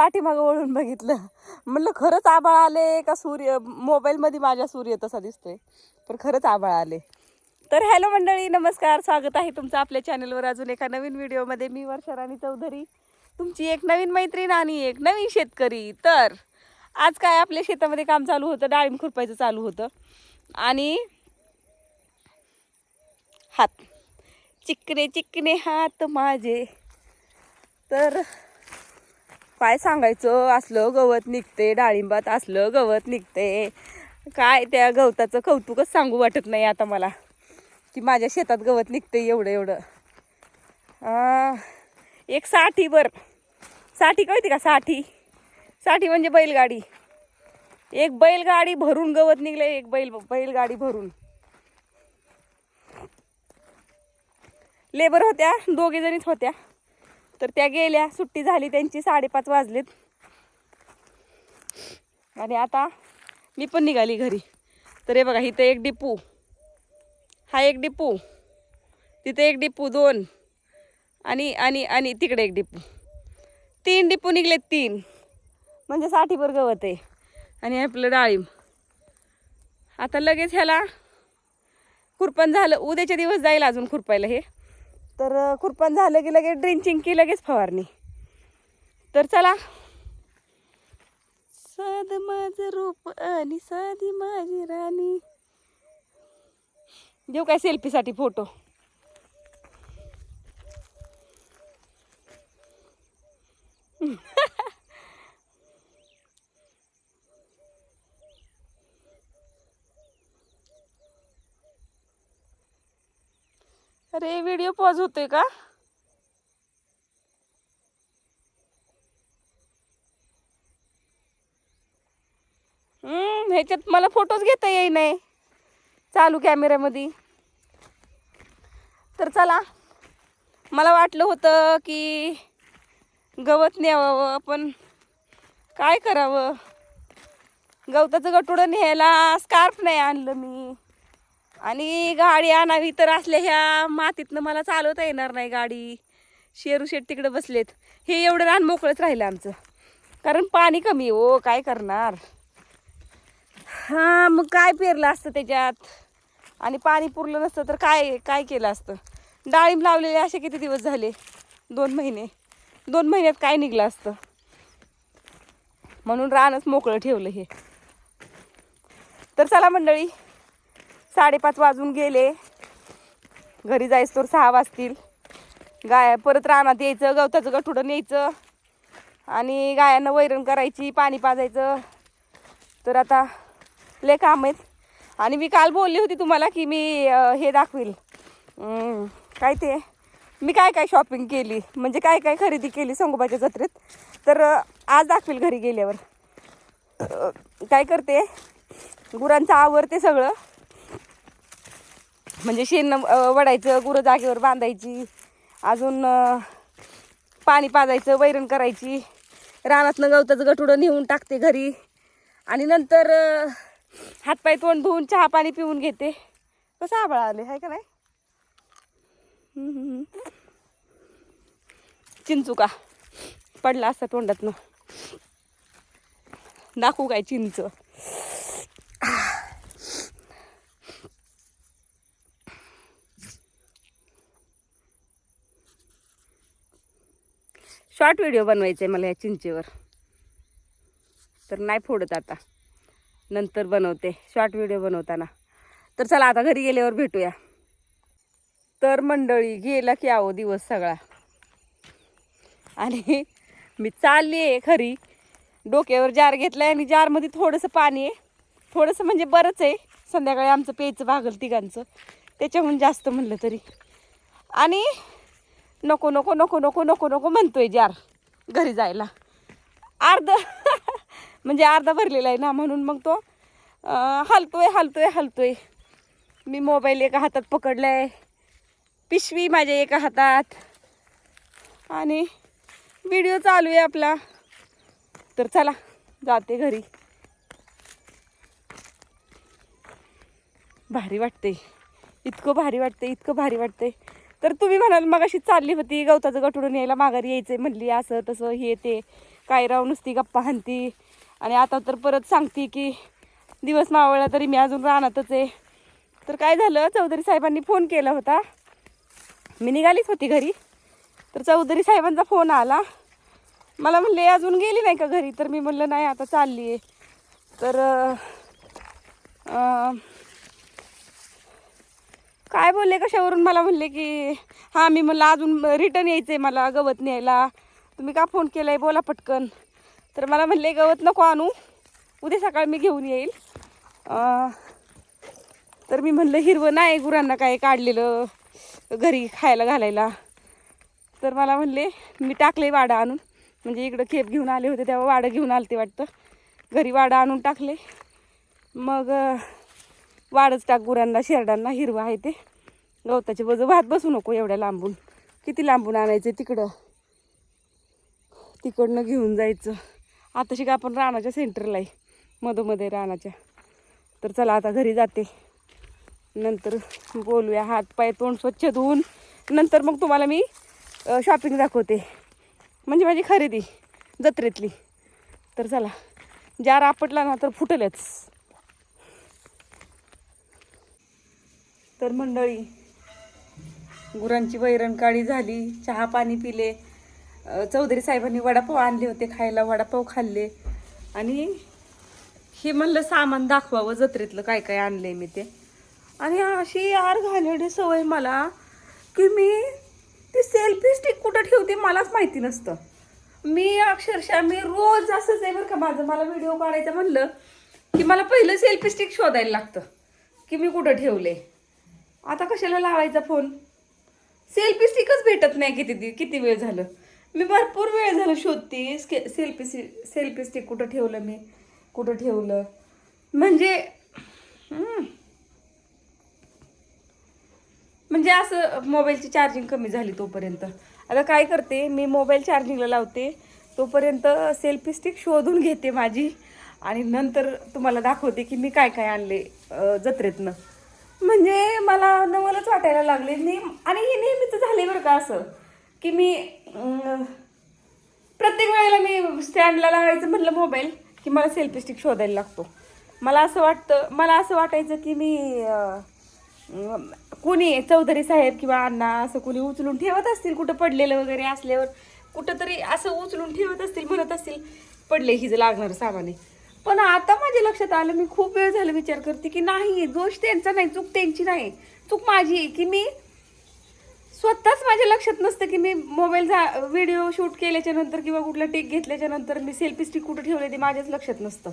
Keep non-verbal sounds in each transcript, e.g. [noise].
पाठीमागं वळून बघितलं. म्हटलं खरंच आबाळ आले का सूर्य? मोबाईलमध्ये माझ्या सूर्य तसा दिसतोय. पण खरंच आबाळ आले. तर हॅलो मंडळी नमस्कार. स्वागत आहे तुमचं आपल्या चॅनलवर. अजून एका नवीन व्हिडिओमध्ये मी वर्षा राणी चौधरी. तुमची एक नवीन मैत्रीण आणि एक नवीन शेतकरी. तर आज काय आपल्या शेतामध्ये काम चालू होतं? डाळिंब खुरपायचं चालू होतं. आणि हात. चिकने चिकने हात माझे. तर काय सांगायचं असलं गवत निघते डाळिंबात असलं गवत निघते. काय त्या गवताचं कौतुकच सांगू वाटत नाही आता मला की माझ्या शेतात गवत निघते एवढं एवढं. एक साठी साठीभरसाठी कळते का साठी? साठी म्हणजे बैलगाडी. एक बैलगाडी भरून गवत निघले एक बैल बैलगाडी भरून. लेबर होत्या दोघे जणीच होत्या. तर त्या गेल्या. सुट्टी झाली त्यांची साडेपाच वाजलेत. आणि आता मी पण निघाली घरी. तर हे बघा इथं एक डिपू. हा एक डिपू. तिथे एक डिपू दोन. आणि आणि आणि तिकडे एक डिपू. तीन डिपू निघलेत तीन. म्हणजे साठीभर गवत आहे. आणि आपलं डाळिंब. आता लगेच ह्याला खुरपण झालं. उद्याच्या दिवस जाईल अजून खुरपायला हे. तर खुरपण झालं की लगेच ड्रिंचिंग की लगेच फवारणी. तर चला. साध माझं रूप आणि साधी माझी राणी. देऊ काय सेल्फीसाठी फोटो अरे व्हिडिओ पॉज होतोय का? हम्म ह्याच्यात मला फोटोज घेता येई नाही. चालू कॅमेऱ्यामध्ये तर चला मला वाटलं होतं की गवत न्यावावं पण काय करावं? गवताचं गटुडं न्यायला स्कार्फ नाही आणलं मी. आणि गाडी आणावी तर असल्या ह्या मातीतनं मला चालवता येणार नाही गाडी. शेरू शेट तिकडे बसलेत. हे एवढं रान मोकळंच राहिलं आमचं. कारण पाणी कमी हो काय करणार? हां मग काय पेरलं असतं त्याच्यात? आणि पाणी पुरलं नसतं तर काय काय केलं असतं? डाळिंब लावलेले असे किती दिवस झाले? दोन महिने. दोन महिन्यात काय निघलं असतं? म्हणून रानच मोकळं ठेवलं हे. तर चला मंडळी साडेपाच वाजून गेले. घरी जायचं तर सहा वाजतील. गाय परत रानात यायचं गवताचं गठुडं न्यायचं आणि गायांना वैरण करायची पाणी पाजायचं. तर आता लय काम आहेत. आणि मी काल बोलली होती तुम्हाला की मी हे दाखवील. काय ते? मी काय काय शॉपिंग केली? म्हणजे काय काय खरेदी केली संगोबाच्या जत्रेत? तर आज दाखवेल घरी गेल्यावर. काय करते? गुरांचं आवरते सगळं. म्हणजे शेण वडायचं गुरं जागेवर बांधायची अजून पाणी पाजायचं वैरण करायची. रानातनं गवताचं गठुडं नेऊन टाकते घरी. आणि नंतर हातपाय तोंड धुवून चहा पाणी पिऊन घेते. कसं आबळा आले आहे का नाही? चिंचू का? पडला असता तोंडातनं. दाखवू काय चिंच? शॉर्ट व्हिडिओ बनवायचा आहे मला या चिंचेवर. तर नाही फोडत आता. नंतर बनवते शॉर्ट व्हिडिओ बनवताना. तर चला आता घरी गेल्यावर भेटूया. तर मंडळी गेला की आहो दिवस सगळा. आणि मी चालली आहे खरी. डोक्यावर जार घेतला आहे आणि जारमध्ये थोडंसं पाणी आहे. थोडंसं म्हणजे बरंच आहे. संध्याकाळी आमचं प्यायचं भागल तिघांचं. त्याच्याहून जास्त म्हणलं तरी. आणि नको नको नको नको नको नको म्हणतोय जार. घरी जायला. अर्ध [laughs] म्हणजे अर्धा भरलेला आहे ना म्हणून मग तो हलतोय हलतोय हलतोय. मी मोबाईल एका हातात पकडलाय. पिशवी माझ्या एका हातात. आणि व्हिडिओ चालू आहे आपला. तर चला जाते घरी. भारी वाटते इतकं भारी वाटते इतकं भारी वाटते तर तुम्ही म्हणाल मग अशी चालली होती गवताचं गटुडून यायला माघारी यायचंय. म्हणली असं तसं हे ते काय राव नुसती गप्पा हाणती. आणि आता तर परत सांगते की दिवस मावळला तरी मी अजून राहणारच आहे. तर काय झालं चौधरी साहेबांनी फोन केला होता. मी निघालीच होती घरी. तर चौधरी साहेबांचा फोन आला. मला म्हणले अजून गेली नाही का घरी? तर मी म्हणलं नाही आता चालली आहे तर काय बोलले कशावरून? मला म्हणले की हां मी म्हणलं अजून रिटर्न यायचं आहे मला गवत न्यायला. तुम्ही का फोन केला आहे बोला पटकन. तर मला म्हणले गवत नको आणू. उद्या सकाळ मी घेऊन येईल. तर मी म्हणलं हिरवं नाही गुरांना काय काढलेलं घरी खायला घालायला. तर मला म्हणले मी टाकले वाडा आणून. म्हणजे इकडं खेप घेऊन आले होते तेव्हा वाडं घेऊन आलते वाटतं. घरी वाडा आणून टाकले. मग वाढच टाक गुरांना शेरडांना हिरवं आहे ते. गवताचे बजू भात बसू नको एवढ्या लांबून. किती लांबून आणायचं तिकडं? तिकडनं घेऊन जायचं. आता शिका आपण रानाच्या सेंटरला आहे. मधोमध्ये रानाच्या तर चला आता घरी जाते. नंतर बोलूया. हात पाय तोंड स्वच्छ धुवून. नंतर मग तुम्हाला मी शॉपिंग दाखवते. म्हणजे माझी खरेदी जत्रेतली. तर चला. ज्या आपटला ना तर फुटलच. तर मंडळी गुरांची वैरण काळी झाली चहा पाणी पिले. चौधरी साहेबांनी वडापाव आणले होते खायला वडापाव खाल्ले. आणि हे म्हणलं सामान दाखवावं जत्रेतलं काय काय आणलंय मी ते. आणि अशी यार घाणेरडी सवय मला की मी ती सेल्फी स्टिक कुठं ठेवते मलाच माहिती नसतं. मी अक्षरशः मी रोज असंच आहे बरं का माझं. मला व्हिडिओ काढायचं म्हणलं की मला पहिलं सेल्फी स्टिक शोधायला लागतं की मी कुठं ठेवले आता कशाला लावायचा फोन? सेल्फी स्टिकच भेटत नाही किती दि- किती वेळ झालं? मी भरपूर वेळ झालं शोधते. स्के सेल्फी सेल्फी स्टिक कुठं ठेवलं मी? कुठं ठेवलं? म्हणजे म्हणजे असं मोबाईलची चार्जिंग कमी झाली तोपर्यंत. आता काय करते? मी मोबाईल चार्जिंगला लावते. तोपर्यंत सेल्फी स्टिक शोधून घेते माझी. आणि नंतर तुम्हाला दाखवते की मी काय काय आणले जत्रेतनं. म्हणजे मला नवलच वाटायला लागले. नेम आणि हे नेहमीच झाले बरं का असं की मी प्रत्येक वेळेला मी स्टँडला लावायचं म्हटलं मोबाईल की मला सेल्फी स्टिक शोधायला लागतो. मला असं वाटतं मला असं वाटायचं की मी कोणी चौधरी साहेब किंवा अण्णा असं कोणी उचलून ठेवत असतील कुठं पडलेलं वगैरे असल्यावर कुठंतरी असं उचलून ठेवत असतील म्हणत असतील पडले हिचं सामान आहे. पण आता माझ्या लक्षात आलं मी खूप वेळ झालं विचार करते की नाही दोष त्यांचा नाही चूक त्यांची नाही. चूक माझी आहे की मी स्वतःच माझ्या लक्षात नसतं की मी मोबाईल जा व्हिडिओ शूट केल्याच्यानंतर किंवा कुठला टेक घेतल्याच्या नंतर मी सेल्फी स्टिक कुठं ठेवले ते माझ्याच लक्षात नसतं.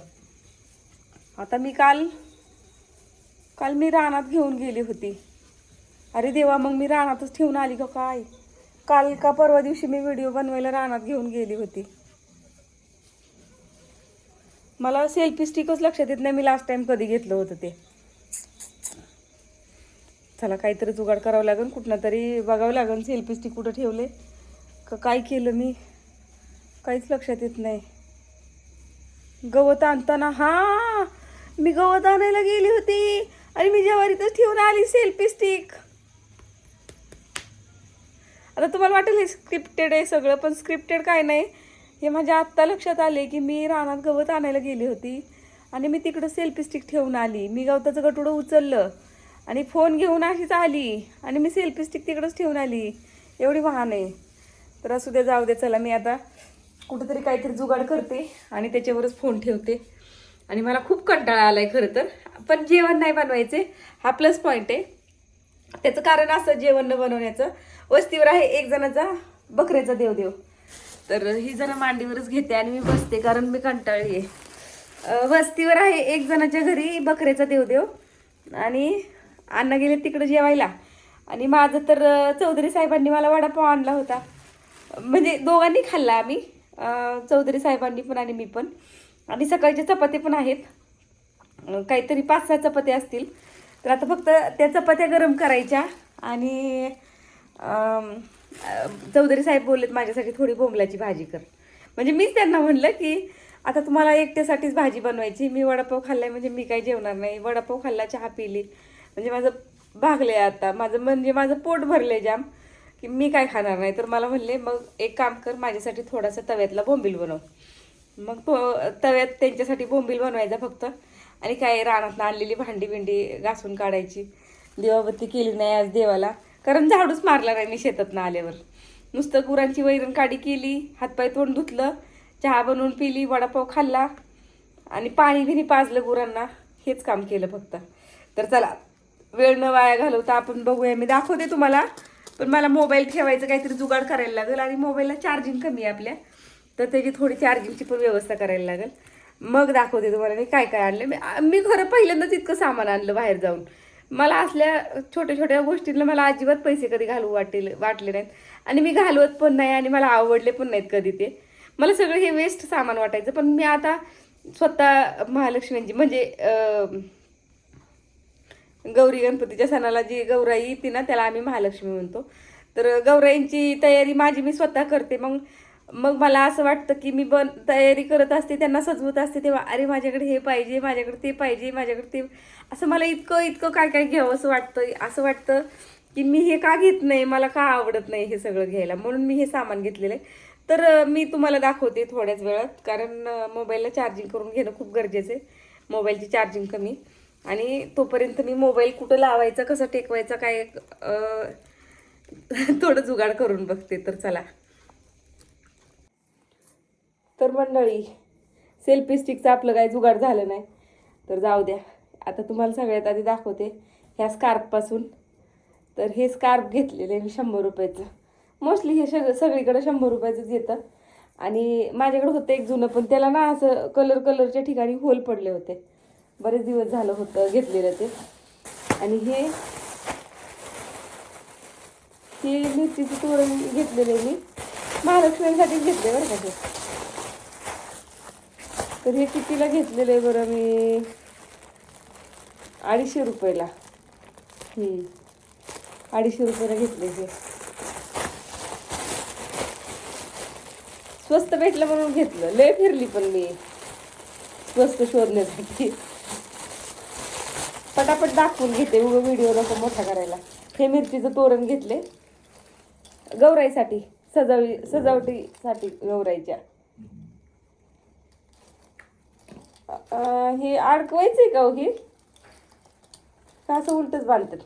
आता मी काल काल मी रानात घेऊन गेली होती. अरे देवा मग मी रानातच ठेवून आली का काय? काल का परवा दिवशी मी व्हिडिओ बनवायला रानात घेऊन गेली होती. मला सेल्फी स्टिकच लक्षात येत नाही. मी लास्ट टाइम कधी घेतलं होतं ते. चला काहीतरी जुगाड करावं लागेल. कुठनं तरी बघावं लागेल. सेल्फी स्टिक कुठं ठेवले? का काय केलं मी? काहीच लक्षात येत नाही. गवत आणताना हा! मी गवत आणायला गेली होती. आणि मी ज्वारीतच ठेवून आली सेल्फी स्टिक आता तुम्हाला वाटेल हे स्क्रिप्टेड आहे सगळं पण स्क्रिप्टेड काय नाही. हे माझ्या आत्ता लक्षात आले की मी रानात गवत आणायला गेली होती आणि मी तिकडं सेल्फी स्टिक ठेवून आली. मी गवताचं गटुडं उचललं आणि फोन घेऊन अशीच आली आणि मी सेल्फी स्टिक तिकडंच ठेवून आली. एवढी वाहन आहे. तर असू दे जाऊ दे चला मी आता कुठंतरी काहीतरी जुगाड करते आणि त्याच्यावरच फोन ठेवते. आणि मला खूप कंटाळा आला आहे खरं तर. पण जेवण नाही बनवायचे. हा प्लस पॉईंट आहे. त्याचं कारण असं जेवण न बनवण्याचं. वस्तीवर आहे एक जणाचा बकऱ्याचा देवदेव. तर ही जरा मांडीवरच घेते आणि मी बसते कारण मी कंटाळली आहे. वस्तीवर आहे एक जणाच्या घरी बकऱ्याचा देवदेव. आणि अण्णा गेले तिकडं जेवायला. आणि माझं तर चौधरी साहेबांनी मला वडापाव आणला होता. म्हणजे दोघांनी खाल्ला आम्ही. चौधरी साहेबांनी पण आणि मी पण. आणि सकाळचे चपाती पण आहेत. काहीतरी पाच सहा चपात्या असतील. तर आता फक्त त्या चपात्या गरम करायच्या. आणि चौधरी साहेब बोललेत माझ्यासाठी थोडी बोंबलाची भाजी कर. म्हणजे मीच त्यांना म्हणलं की आता तुम्हाला एकट्यासाठीच भाजी बनवायची मी वडापाव खाल्लाय म्हणजे मी काही जेवणार नाही. वडापाव खाल्ला चहा पिली. म्हणजे माझं भागले आता. माझं म्हणजे माझं पोट भरले जाम की मी काय खाणार नाही. तर मला म्हणले मग एक काम कर माझ्यासाठी थोडासा तव्यातला बोंबील बनव. मग तो तव्यात त्यांच्यासाठी बोंबील बनवायचा फक्त. आणि काय रानातनं आणलेली भांडी बिंडी घासून काढायची. देवाबत्ती केली नाही आज देवाला. कारण झाडूच मारला नाही मी शेतातनं आल्यावर. नुसतं गुरांची वैरण काडी केली हातपाय तोंड धुतलं चहा बनवून पिली वडापाव खाल्ला आणि पाणी बिनी पाजलं गुरांना. हेच काम केलं फक्त. तर चला वेळ न वाया घालवता आपण बघूया. मी दाखवते तुम्हाला पण मला मोबाईल ठेवायचं काहीतरी जुगाड करायला लागेल आणि मोबाईलला चार्जिंग कमी आहे आपल्या. तर त्याची थोडी चार्जिंगची पण व्यवस्था करायला लागेल. मग दाखवते तुम्हाला मी काय काय आणलं. मी मी खरं पहिल्यांदाच इतकं सामान आणलं बाहेर जाऊन. मला असल्या छोट्या छोट्या गोष्टींना मला अजिबात पैसे कधी घालू वाटेल वाटले नाहीत. आणि मी घालवत पण नाही आणि मला आवडले पण नाहीत कधी ते. मला सगळं हे वेस्ट सामान वाटायचं पण मी आता स्वतः महालक्ष्मींची म्हणजे गौरी गणपतीच्या सणाला जी गौराई येते ना त्याला आम्ही महालक्ष्मी म्हणतो. तर गौराईंची तयारी माझी मी स्वतः करते. मग मग मला असं वाटतं की मी बन तयारी करत असते त्यांना सजवत असते तेव्हा अरे माझ्याकडे हे पाहिजे माझ्याकडे ते पाहिजे माझ्याकडे ते असं मला इतकं इतकं काय काय घ्यावं असं वाटतं असं वाटतं की मी हे का घेत नाही मला का आवडत नाही हे सगळं घ्यायला. म्हणून मी हे सामान घेतलेलं आहे. तर मी तुम्हाला दाखवते थोड्याच वेळात कारण मोबाईलला चार्जिंग करून घेणं खूप गरजेचं आहे. मोबाईलची चार्जिंग कमी. आणि तोपर्यंत मी मोबाईल कुठं लावायचा कसं टेकवायचा काय [laughs] थोडं जुगाड करून बघते. तर चला. तर मंडळी सेल्फी स्टिकचं आपलं काही जुगाड झालं नाही. तर जाऊ द्या. आता तुम्हाला सगळ्यात आधी दाखवते ह्या स्कार्फपासून तर हे स्कार्फ घेतलेलं आहे मी शंभर रुपयाचं. मोस्टली हे सग सगळीकडे शंभर रुपयाचंच येतं. आणि माझ्याकडे होतं एक जुनं पण त्याला ना असं कलर कलरच्या ठिकाणी होल पडले होते. बरेच दिवस झालं होतं घेतलेलं ते. आणि हे हे मिरचीचं तोरण घेतलेलं आहे मी. महालक्ष्मीसाठी घेतले बरं का ते. तर हे कितीला घेतलेलं आहे बरं मी? अडीचशे रुपयाला. अडीचशे रुपयाला घेतले हे. स्वस्त भेटलं म्हणून घेतलं. लय फिरली पण मी. स्वस्त शोधण्यासाठी. पटापट दाखवून घेते. उगं व्हिडिओ नको मोठा करायला. हे मिरचीचं तोरण घेतले. गौराईसाठी. सजावी सजावटीसाठी गौराईच्या. हे अडकवायचंय का हो हे? का असं उलटच बांधतात?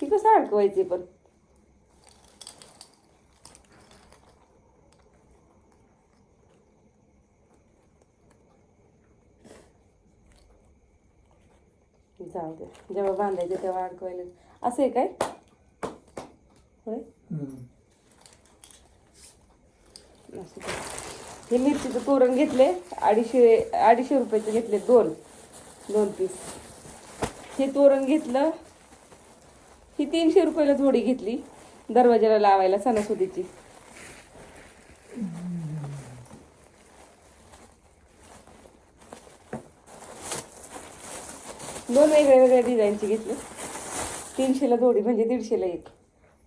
ती कसं अडकवायची पण? जाऊ दे. जेव्हा बांधायचं तेव्हा अडकवायला असं आहे काय? होय? असं हे मिरचीचं तोरण घेतले अडीचशे अडीचशे रुपयाचे घेतले दोन दोन पीस हे तोरण घेतलं ही तीनशे रुपयाला जोडी घेतली दरवाजाला लावायला सणासुदीची. दोन वेगळ्या वेगळ्या डिझाईनची घेतली. तीनशेला जोडी म्हणजे दीडशेला एक.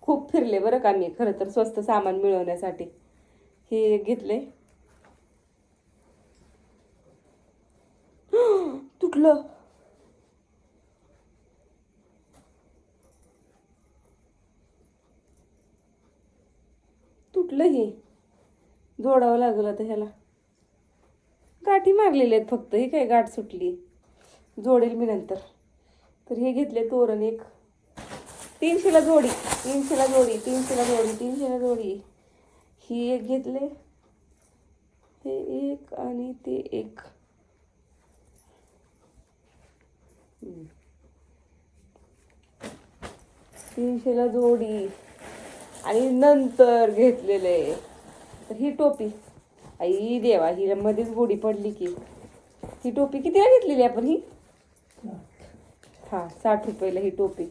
खूप फिरले बरं का मी खरं तर स्वस्त सामान मिळवण्यासाठी. हे एक घेतले [gasps] तुटलं. तुटलं हे. जोडावं लागलं आता ह्याला. गाठी मागलेले आहेत फक्त. ही काय गाठ सुटली. जोडेल मी नंतर. तर हे घेतले तोरण एक. तीनशेला जोडी. तीनशेला जोडी. तीनशेला जोडी. तीनशेला जोडी. ही एक घेतले. हे एक आणि ते एक. तीनशेला जोडी. आणि नंतर घेतलेले. तर ही टोपी. आई देवा ही मध्येच गोडी पडली की. ही टोपी कितीला घेतलेली आपण ही? हा साठ रुपयाला ही टोपी.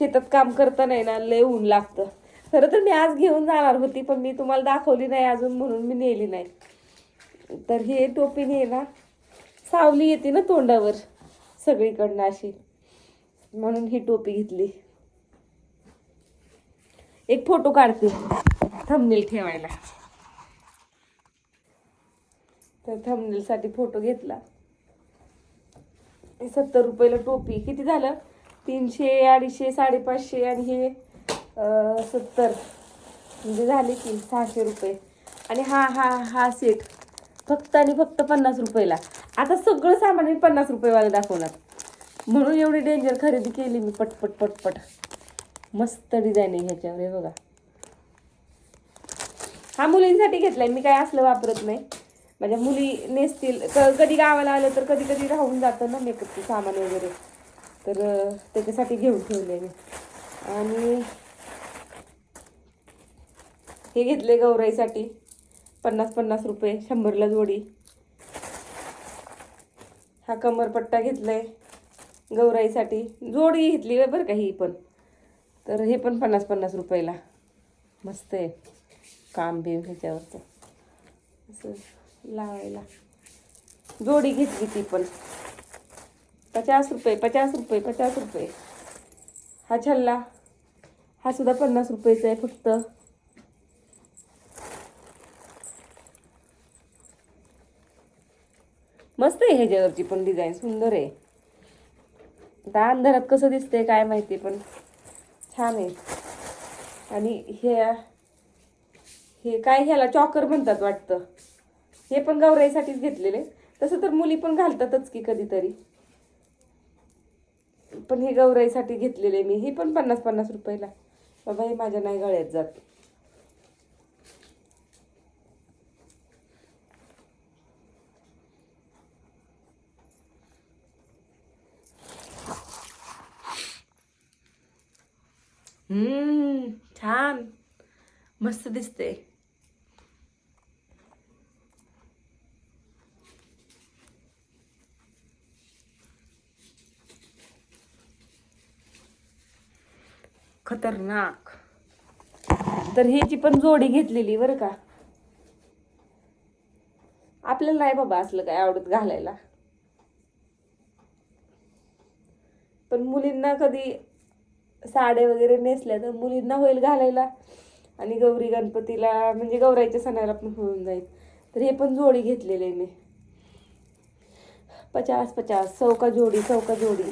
शेतात काम करता नाही ना लय ऊन लागतं. खरं तर मी आज घेऊन जाणार होती पण मी तुम्हाला दाखवली नाही अजून म्हणून मी नेली नाही. तर हे टोपीने ना सावली येते ना तोंडावर सगळीकडनं अशी. म्हणून ही टोपी घेतली. एक फोटो काढते थंबनेल ठेवायला. तर थंबनेलसाठी फोटो घेतला. सत्तर रुपयाला टोपी. किती झालं? तीनशे अडीचशे साडेपाचशे आणि हे सत्तर. म्हणजे झाले की सहाशे रुपये. आणि हा हा हा सेट फक्त आणि फक्त पन्नास रुपयाला. आता सगळं सामान मी पन्नास रुपयेवाला दाखवणार. म्हणून एवढी डेंजर खरेदी केली मी पटपट पटपट. मस्त डिझाईन आहे ह्याच्यावर हे बघा. हा मुलींसाठी घेतलाय मी काय असलं वापरत नाही. माझ्या मुली नेसतील. क- कधी गावाला आलं तर कधी कधी राहून जातं ना मेकअपचं सामान वगैरे. तर त्याच्यासाठी घेऊन ठेवले मी. आणि हे घेतले गौराईसाठी. पन्नास पन्नास रुपये शंभरला जोडी. हा कमरपट्टा घेतलाय गौराईसाठी. जोडी घेतली आहे बरं का ही पण. तर हे पण पन्नास पन्नास रुपयाला. मस्त आहे. काम बिम ह्याच्यावरचं. असं लावायला. जोडी घेतली ती पण. पचास रुपये पचास रुपये पचास रुपये. हा छल्ला. हा सुद्धा पन्नास रुपयेचा आहे फक्त. मस्त आहे ह्याच्यावरची पण डिझाईन सुंदर आहे. आता अंधारात कसं दिसतंय काय माहिती पण छान आहे. आणि हे हे काय ह्याला चॉकर म्हणतात वाटतं. हे पण गौराईसाठीच घेतलेले. तसं तर मुली पण घालतातच की कधीतरी. पण हे गौराईसाठी घेतलेले मी. हे पण पन्नास पन्नास रुपयाला. बाबा हे माझ्या नाही गळ्यात जात. छान मस्त दिसते खतरनाक. तर ह्याची पण जोडी घेतलेली बरं का. आपल्याला नाही बाबा असलं काय आवडत घालायला. पण मुलींना कधी साड्या वगैरे नेसल्या तर मुलींना होईल घालायला. आणि गौरी गणपतीला म्हणजे गौराईच्या सणाला पण होऊन जाईल. तर हे पण जोडी घेतलेले मी. पचास पचास चौका जोडी चौका जोडी.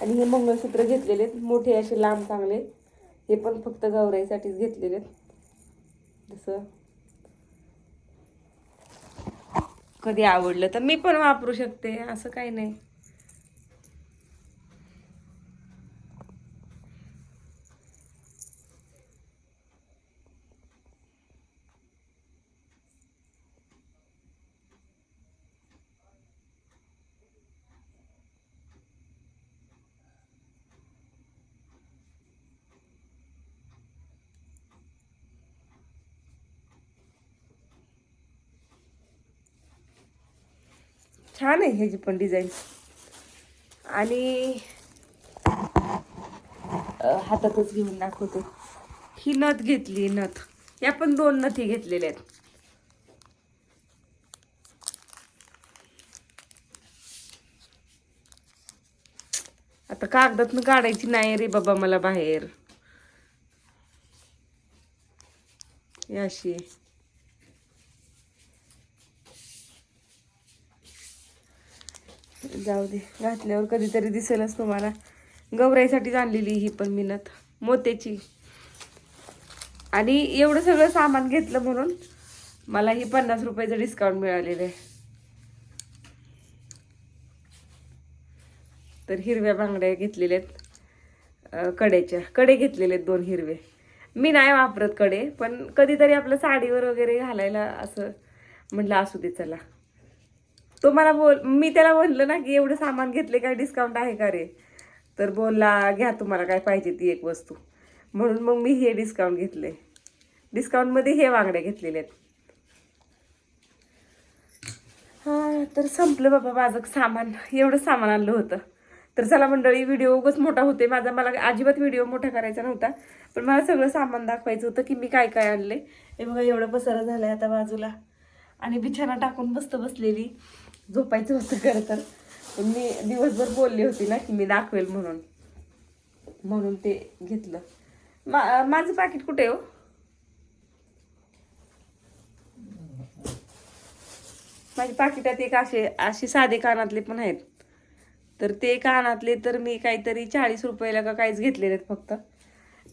आणि हे मंगळसूत्र घेतलेले आहेत, मोठे असे लांब चांगले हे पण फक्त गौराईसाठीच घेतलेले आहेत. जसं कधी आवडलं तर मी पण वापरू शकते. असं काही नाही. छान आहे ह्याची पण डिझाईन. आणि हातातच घेऊन दाखवते. ही नथ घेतली नथ. या पण दोन नथी घेतलेल्या आहेत. आता कागदातनं काढायची नाही रे बाबा मला बाहेर. ही अशी जाऊ दे घातल्यावर कधीतरी दिसेलच तुम्हाला. गौराईसाठीच आणलेली ही पण मिनत. मोत्याची. आणि एवढं सगळं सामान घेतलं म्हणून मला ही पन्नास रुपयाचं डिस्काउंट मिळालेलं आहे. तर हिरव्या बांगड्या घेतलेल्या आहेत. कड्याच्या. कडे घेतलेले आहेत दोन हिरवे. मी नाही वापरत कडे पण कधीतरी आपलं साडीवर वगैरे घालायला असं म्हटलं असू दे चला. तो मला बोल मी त्याला म्हणलं ना की एवढं सामान घेतले काय डिस्काउंट आहे का रे? तर बोलला घ्या तुम्हाला काय पाहिजे ती एक वस्तू. म्हणून मग मी हे डिस्काउंट घेतले. डिस्काउंटमध्ये हे वांगड्या घेतलेले आहेत. हा तर संपलं बाबा माझं सामान. एवढं सामान आणलं होतं. तर चला मंडळी व्हिडिओ उगच मोठा होते माझा. मला अजिबात व्हिडिओ मोठा करायचा नव्हता. पण मला सगळं सामान दाखवायचं होतं की मी काय काय आणले. हे बघा एवढं पसारा आहे आता बाजूला. आणि बिछाना टाकून बसतं बसलेली. झोपायचं होतं खरं तर. पण मी दिवसभर बोलली होती ना की मी दाखवेल म्हणून. म्हणून ते घेतलं. मा माझं पाकिट कुठे आहे हो? माझ्या पाकिटात एक असे असे साधे कानातले पण आहेत. तर ते कानातले तर मी काहीतरी चाळीस रुपयाला का काहीच घेतलेले आहेत फक्त.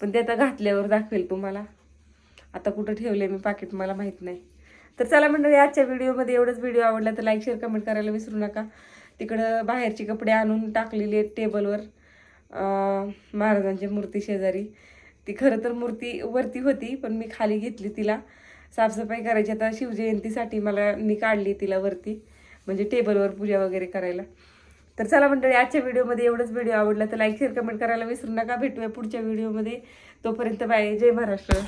पण ते आता घातल्यावर दाखवेल तुम्हाला. आता कुठं ठेवले मी पाकिट मला माहीत नाही. तर चला मंडळी आजच्या व्हिडिओमध्ये एवढंच. व्हिडिओ आवडला तर लाईक शेअर कमेंट करायला विसरू नका. तिकडं बाहेरचे कपडे आणून टाकलेले आहेत टेबलवर. महाराजांची मूर्ती शेजारी. ती खरं तर मूर्ती वरती होती पण मी खाली घेतली तिला. साफसफाई करायची. आता शिवजयंतीसाठी मला मी काढली तिला वरती म्हणजे टेबलवर पूजा वगैरे करायला. तर चला मंडळी आजच्या व्हिडिओमध्ये एवढंच. व्हिडिओ आवडला तर लाईक शेअर कमेंट करायला विसरू नका. भेटूया पुढच्या व्हिडिओमध्ये. तोपर्यंत बाय. जय महाराष्ट्र.